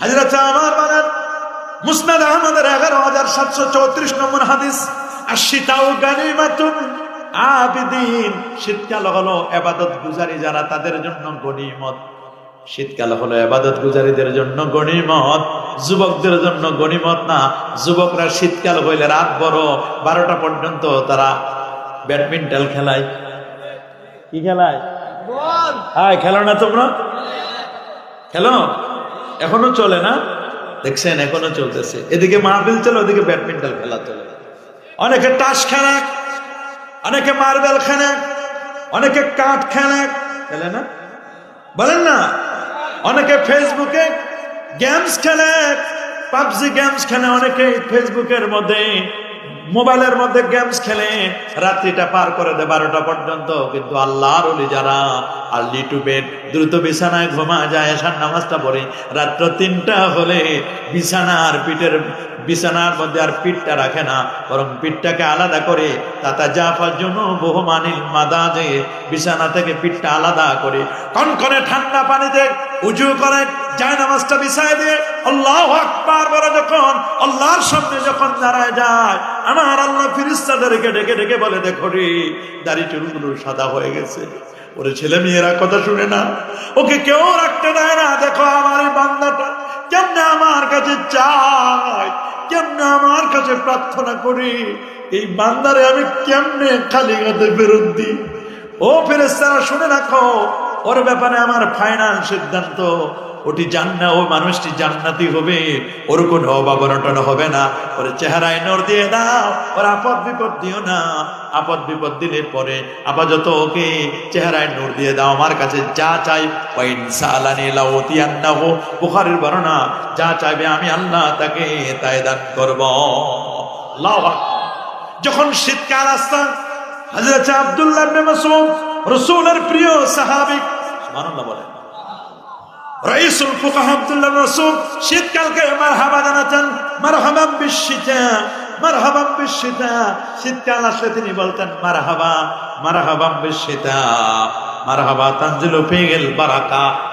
হাজরত আমার বলেন মুসনাদ আহমদের এগারো হাজার সাতশো চৌত্রিশ নম্বর হাদিস আর শীতাও গানিমাতুন আবিদিন। শীতকাল হলো এবাদত গুজারি যারা তাদের জন্য গনিমত। শীতকাল হলো এবাদত গুজারিদের জন্য গণিমত যুবকদের জন্য গণিমত না যুবকরা শীতকাল হইলে রাত বড় বারোটা পর্যন্ত তারা ব্যাডমিন্টন খেলায়। কি খেলায়? হ্যাঁ খেলো না তোমরা? খেলো? এখনও চলে না? দেখছেন, এখনও চলতেছে। এদিকে মাহফিল চলে, ওদিকে ব্যাডমিন্টন খেলা চলে। অনেকে টাস খেলে অনেকে মার্বেল খেলে অনেকে কাঠ খেলে খেলে না? বলেন না? অনেকে ফেসবুকে গেমস খেলে, পাবজি গেমস খেলে, অনেকে ফেসবুকের মধ্যে, মোবাইলের মধ্যে গেমস খেলে। রাত্রিটা পার করে দেয় বারোটা পর্যন্ত। কিন্তু আল্লাহর অলি যারা টু বেড। দ্রুত বিছানায় ঘুমা যায় এসার নামাজটা পড়ে। রাত্র তিনটা হলে বিছানার পিঠের বিছানার মধ্যে আর পিঠটা রাখে না, বরং পিঠটাকে আলাদা করে তাতা জাফার জন্য বহুমানিল মাদা যে বিছানা থেকে পিঠটা আলাদা করে। কনকনে ঠান্ডা পানিতে উঁচু করে যায় নামাজটা বিছায় দিয়ে আল্লাহ আকবার বলে যখন আল্লাহর সামনে যখন দাঁড়ায় যায়, আমার আল্লাহ ফিরিস্তাদেরকে ডেকে ডেকে বলে, দেখো রে, দাড়ি চুলগুলো সাদা হয়ে গেছে। ওরে ছেলে মেয়েরা কথা শুনে না। ওকে কেউ রাখতে দেয় না। দেখো আমার এই বান্দাটা কেমনে আমার কাছে চায়, কেমনে আমার কাছে প্রার্থনা করি। এই বান্দারে আমি কেমনে খালি হাতে ফেরত দিই? ও ফেরেস্তারা, শুনে রাখো, ওর ব্যাপারে আমার ফাইনাল সিদ্ধান্ত। ওটি জান্না ও মানুষটি জান্নাতি হবে। ওর কোনো অভাব হবে না। ওর চেহারায় নর দিয়ে দাও, ওর আপদ বিপদ দিও না। আপদ বিপদ দিলে পরে আপাতত ওকে চেহারায় নূর দিয়ে দাও। আমার কাছে যা চাই বুখারীর বর্ণনা, যা চাইবে আমি আল্লাহ তাকে তাই দান করব। যখন শীতকাল আসত হযরত আব্দুল্লাহ রাসূলের প্রিয় সাহাবী, সুবহানাল্লাহ বলেন মারহাবাম বিশিতা শীতকাল তিনি বলতেন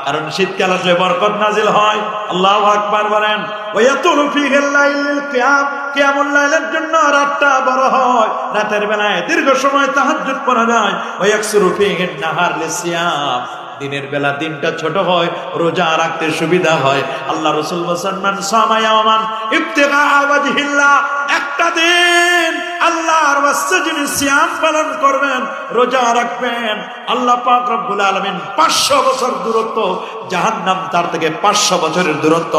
কারণ শীতকাল আসলে বরকত নাজিল হয়। আল্লাহু আকবার বলেন ওয়ায়াতুলু ফিহিল লাইলুল কিয়াম। কিয়ামুল লাইলের জন্য রাতটা বড় হয়। রাতের বেলায় দীর্ঘ সময় তাহাজ্জুদ পড়া যায়। ওয়ায়াকসুরু ফিহিন নাহার লিসিয়াম। দিনের বেলা দিনটা ছোট হয়, রোজা রাখতে সুবিধা হয়। আল্লাহ রসুল মুসলমান একটা দিন আল্লাহর ওয়াস্তে যিনি সিয়াম পালন করবেন, রোজা রাখবেন। আল্লাহ পাক রব্বুল আলামিন 500 বছর দূরত্ব, জাহান্নাম তার থেকে 500 বছরের দূরত্ব